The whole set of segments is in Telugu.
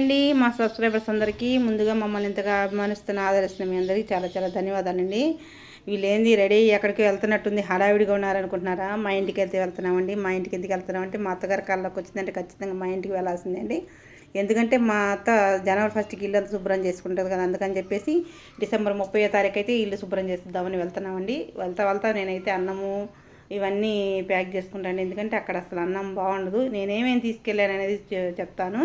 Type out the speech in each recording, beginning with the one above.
అండి మా సబ్స్క్రైబర్స్ అందరికీ ముందుగా మమ్మల్ని ఇంతగా అభిమానిస్తున్న ఆదరిస్తున్న మీ అందరికీ చాలా చాలా ధన్యవాదాలండి. వీళ్ళేంది రెడీ ఎక్కడికి వెళ్తున్నట్టుంది హడావిడిగా ఉన్నారనుకుంటున్నారా? మా ఇంటికి వెళ్తే వెళ్తున్నామండి మా ఇంటికి ఎందుకు వెళ్తున్నామంటే మా అత్తగారి కాళ్ళకి వచ్చిందంటే ఖచ్చితంగా మా ఇంటికి వెళ్ళాల్సిందండి ఎందుకంటే మా అత్త జనవరి ఫస్ట్కి ఇల్లు అంతా శుభ్రం చేసుకుంటుంది కదా అందుకని చెప్పేసి డిసెంబర్ ముప్పై తారీఖు అయితే ఇల్లు శుభ్రం చేద్దామని వెళ్తున్నామండి. వెళ్తా వెళ్తా నేనైతే అన్నము ఇవన్నీ ప్యాక్ చేసుకుంటాను ఎందుకంటే అక్కడ అసలు అన్నం బాగుండదు. నేనేమేమి తీసుకెళ్ళాను అనేది చె- చెప్తాను.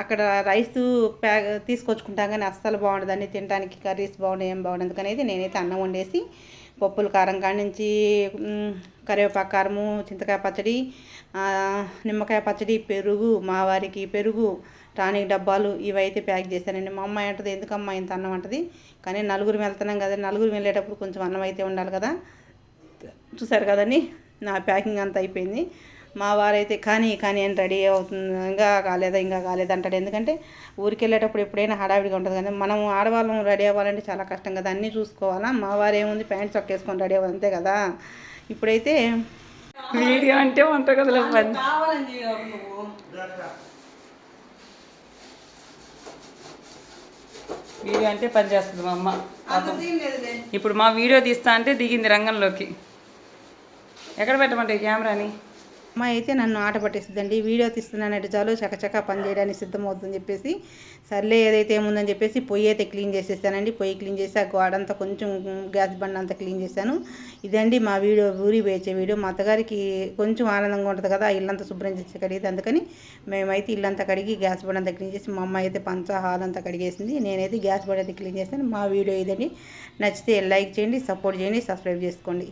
అక్కడ రైస్ ప్యాక్ తీసుకొచ్చుకుంటాం కానీ అస్సలు బాగుండదు అన్ని తినడానికి కర్రీస్ బాగుండే ఏం బాగుండదు అందుకనేది నేనైతే అన్నం వండేసి పప్పులు కారం కాడి నుంచి కరివేపాకు కారము చింతకాయ పచ్చడి నిమ్మకాయ పచ్చడి పెరుగు మా వారికి పెరుగు టానిక్ డబ్బాలు ఇవైతే ప్యాక్ చేశానండి. మా అమ్మాయి అంటది ఎందుకమ్మా ఇంత అన్నం అంటది? కానీ నలుగురు వెళ్తున్నాం కదా నలుగురు వెళ్ళేటప్పుడు కొంచెం అన్నం అయితే ఉండాలి కదా. చూసారు కదండి నా ప్యాకింగ్ అంతా అయిపోయింది. మా వారైతే కానీ కానీ అని రెడీ అవుతుంది. ఇంకా కాలేదా ఇంకా కాలేదా అంటాడు. ఎందుకంటే ఊరికి వెళ్ళేటప్పుడు ఎప్పుడైనా హడావిడిగా ఉంటుంది కానీ మనం ఆడవాళ్ళం రెడీ అవ్వాలంటే చాలా కష్టం కదా. అన్నీ చూసుకోవాలా? మా వారు ఏముంది ప్యాంట్ చొక్క వేసుకొని రెడీ అవ్వాలి. అంతే కదా. ఇప్పుడైతే వీడియో అంటే వంట పని. వీడియో అంటే పని చేస్తుంది మా అమ్మ. పాపం. ఇప్పుడు మా వీడియో తీస్తా అంటే దిగింది రంగంలోకి. ఎక్కడ పెట్టమంటే ఈ కెమెరాని? అమ్మ అయితే నన్ను ఆట పట్టిస్తుందండి వీడియో తీస్తున్నానంటే చాలు చకచక పని చేయడానికి సిద్ధమవుతుందని చెప్పేసి సర్లే ఏదైతే ఏముందని చెప్పేసి పొయ్యి అయితే క్లీన్ చేసేసానండి. పొయ్యి క్లీన్ చేసి ఆ గోడంతా కొంచెం గ్యాస్ బండ్ అంతా క్లీన్ చేశాను. ఇదండి మా వీడియో ఊరి వేచే వీడియో. మా అత్తగారికి కొంచెం ఆనందంగా ఉంటుంది కదా ఇల్లంతా శుభ్రం చేసి కడిగితే అందుకని మేమైతే ఇల్లంతా కడిగి గ్యాస్ బండ్ అంతా క్లీన్ చేసి మా అమ్మ అయితే పంచ హాల్ అంతా కడిగేసింది. నేనైతే గ్యాస్ బండ్ అయితే క్లీన్ చేశాను మా వీడియో ఇదండి. నచ్చితే లైక్ చేయండి సపోర్ట్ చేయండి సబ్స్క్రైబ్ చేసుకోండి.